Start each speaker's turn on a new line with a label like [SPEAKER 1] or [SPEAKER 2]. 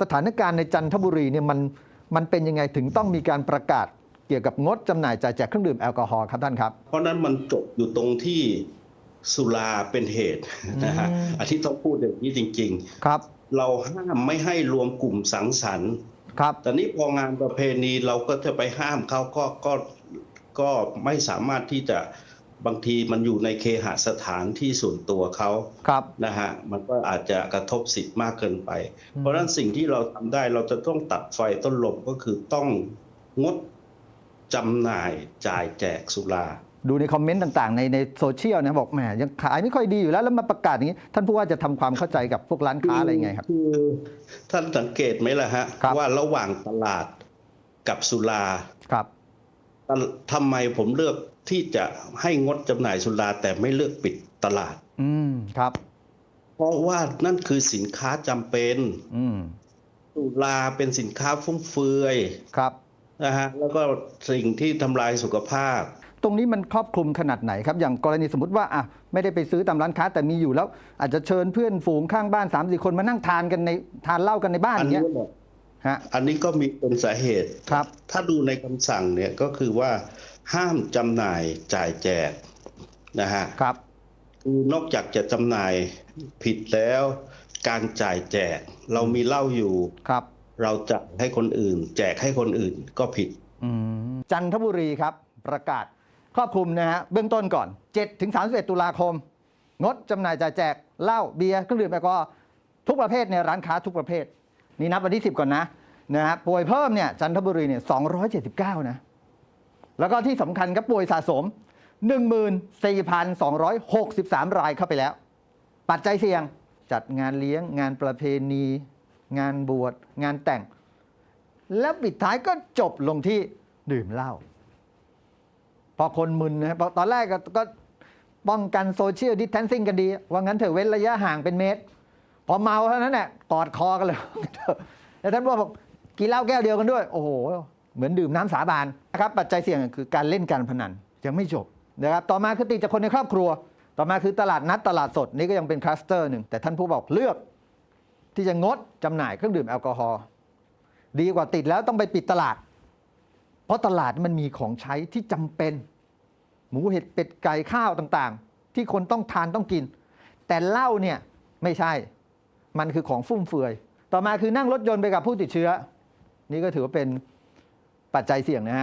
[SPEAKER 1] สถานการณ์ในจันทบุรีเนี่ยมันมันเป็นยังไงถึงต้องมีการประกาศเกี่ยวกับงดจำหน่ายจ่ายแจกเครื่องดื่มแอลกอฮอล์ครับท่านครับ
[SPEAKER 2] เพราะนั้นมันจบอยู่ตรงที่สุราเป็นเหตุนะฮะ
[SPEAKER 1] อืม
[SPEAKER 2] อาทิตย์ต้องพูดอย่างนี้จริง
[SPEAKER 1] ครับ
[SPEAKER 2] ๆเราห้ามไม่ให้รวมกลุ่มสังสรรค์
[SPEAKER 1] ครับ
[SPEAKER 2] แต่นี้พองานประเพณีเราก็จะไปห้ามเขาก็ก็ก็ไม่สามารถที่จะ บางทีมันอยู่ในเคหสถานที่ส่วนตัวเขา
[SPEAKER 1] ครับ
[SPEAKER 2] นะฮะมันก็อาจจะกระทบสิทธิ์มากเกินไป
[SPEAKER 1] อืม
[SPEAKER 2] เพราะฉะนั้นสิ่งที่เราทำได้เราจะต้องตัดไฟต้นลมก็คือต้องงดจำหน่ายจ่ายแจกสุรา
[SPEAKER 1] ดูในคอมเมนต์ต่างๆ ในในโซเชียลนะบอกแหมยังขายไม่ค่อยดีอยู่แล้วแล้วมาประกาศอย่างนี้ ท่านผู้ว่าจะทำความเข้าใจกับพวกร้านค้าอะไรยังไงครับ
[SPEAKER 2] คือท่านสังเกตไหมล่ะฮะ
[SPEAKER 1] ครับ
[SPEAKER 2] ว่าระหว่างตลาดกับสุรา
[SPEAKER 1] ครับ
[SPEAKER 2] ทำไมผมเลือกที่จะให้งดจำหน่ายสุราแต่ไม่เลือกปิดตลาด
[SPEAKER 1] อืมครับ
[SPEAKER 2] เพราะว่านั่นคือสินค้าจำเป็น
[SPEAKER 1] อืม
[SPEAKER 2] สุราเป็นสินค้าฟุ่มเฟือย
[SPEAKER 1] ครับ
[SPEAKER 2] นะฮะแล้วก็สิ่งที่ทำลายสุขภาพ
[SPEAKER 1] ตรงนี้มันครอบคลุมขนาดไหนครับ อย่างกรณีสมมติว่าอะไม่ได้ไปซื้อตามร้านค้าแต่มีอยู่แล้ว อาจจะเชิญเพื่อนฝูงข้างบ้าน3ามสี่คนมานั่งทานกันในทานเหล้ากันในบ้านอ
[SPEAKER 2] อัน
[SPEAKER 1] ย่าง
[SPEAKER 2] นี้
[SPEAKER 1] เงี้ย
[SPEAKER 2] เนี่ย
[SPEAKER 1] ฮะ
[SPEAKER 2] อันนี้ก็มีเป็นสาเหตุ
[SPEAKER 1] ครับ
[SPEAKER 2] ถ้าดูในคำสั่งเนี่ยก็คือว่าห้ามจำหน่ายจ่ายแจกนะฮะ
[SPEAKER 1] ครับ
[SPEAKER 2] คือนอกจากจะจำหน่ายผิดแล้ว การจ่ายแจก เรามีเหล้าอยู่
[SPEAKER 1] ครับ
[SPEAKER 2] เราจ่ายให้คนอื่น แจกให้คนอื่นก็ผิด
[SPEAKER 1] อืมจันทบุรีครับ ประกาศครอบคลุมนะฮะเบื้องต้นก่อน7ถึง31 ตุลาคม งดจำหน่ายจ่ายแจกเหล้าเบียร์เครื่องดื่มแอลกอฮอล์ทุกประเภทในร้านค้าทุกประเภท นี่นับวันที่ 10 ก่อนนะนะฮะป่วยเพิ่มเนี่ยจันทบุรีเนี่ย279 นะ แล้วก็ที่สำคัญครับป่วยสะสม 14,263 รายเข้าไปแล้ว ปัจจัยเสี่ยงจัดงานเลี้ยงงานประเพณี งานบวช งานแต่ง แล้วปิดท้ายก็จบลงที่ดื่มเหล้าพอคนมึนนะพอตอนแรกก็ป้องกันโซเชียลดิส a ทนซิ่งกันดี ว่างั้นเถอะเว้นระยะห่างเป็นเมตร พอเมาเท่านั้นแหละกอดคอกันเลยแล้วท่านบอกกินเหล้าแก้วเดียวกันด้วย โอ้โห เหมือนดื่มน้ำสาบานนะครับ ปัจจัยเสี่ยงคือการเล่นการพนันยังไม่จบนะครับ ต่อมาคือติดจากคนในครอบครัว ต่อมาคือตลาดนัดตลาดสดนี่ก็ยังเป็นคลัสเตอร์หนึ่ง แต่ท่านผู้บอกเลือก ที่จะงดจำหน่ายเครื่องดื่มแอลกอฮอล์ดีกว่าติดแล้วต้องไปปิดตลาด เพราะตลาดมันมีของใช้ที่จำเป็น หมูเห็ดเป็ดไก่ข้าวต่างๆ ที่คนต้องทานต้องกิน แต่เหล้าเนี่ยไม่ใช่ มันคือของฟุ่มเฟือย ต่อมาคือนั่งรถยนต์ไปกับผู้ติดเชื้อ นี่ก็ถือว่าเป็นปัจจัยเสี่ยงนะฮะ